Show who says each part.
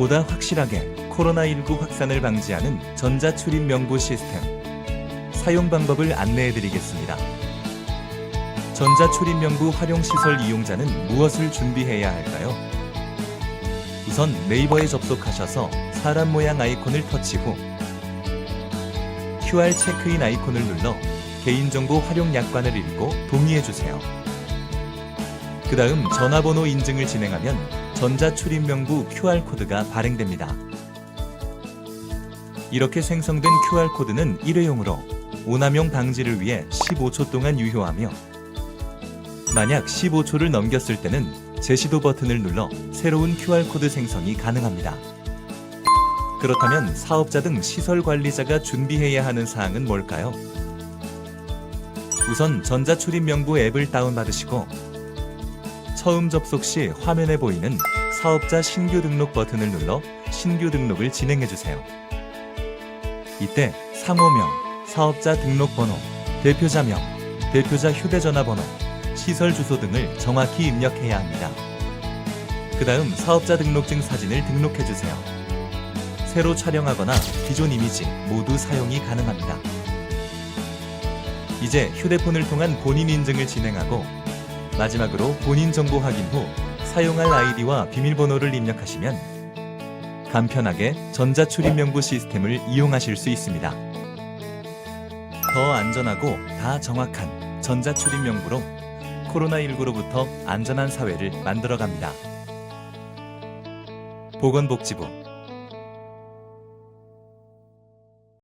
Speaker 1: 보다 확실하게 코로나19 확산을 방지하는 전자출입 명부 시스템 사용 방법을 안내해 드리겠습니다. 전자출입 명부 활용 시설 이용자는 무엇을 준비해야 할까요? 우선 네이버에 접속하셔서 사람 모양 아이콘을 터치 후 QR 체크인 아이콘을 눌러 개인정보 활용 약관을 읽고 동의해 주세요. 그 다음 전화번호 인증을 진행하면 전자출입명부 QR코드가 발행됩니다. 이렇게 생성된 QR코드는 일회용으로 오남용 방지를 위해 15초 동안 유효하며 만약 15초를 넘겼을 때는 제시도 버튼을 눌러 새로운 QR코드 생성이 가능합니다. 그렇다면 사업자 등 시설 관리자가 준비해야 하는 사항은 뭘까요? 우선 전자출입명부 앱을 다운받으시고 처음 접속 시 화면에 보이는 사업자 신규 등록 버튼을 눌러 신규 등록을 진행해 주세요. 이때 상호명, 사업자 등록번호, 대표자명, 대표자 휴대전화번호, 시설 주소 등을 정확히 입력해야 합니다. 그 다음 사업자 등록증 사진을 등록해 주세요. 새로 촬영하거나 기존 이미지 모두 사용이 가능합니다. 이제 휴대폰을 통한 본인 인증을 진행하고 마지막으로 본인 정보 확인 후 사용할 아이디와 비밀번호를 입력하시면 간편하게 전자출입명부 시스템을 이용하실 수 있습니다. 더 안전하고 다 정확한 전자출입명부로 코로나19로부터 안전한 사회를 만들어갑니다. 보건복지부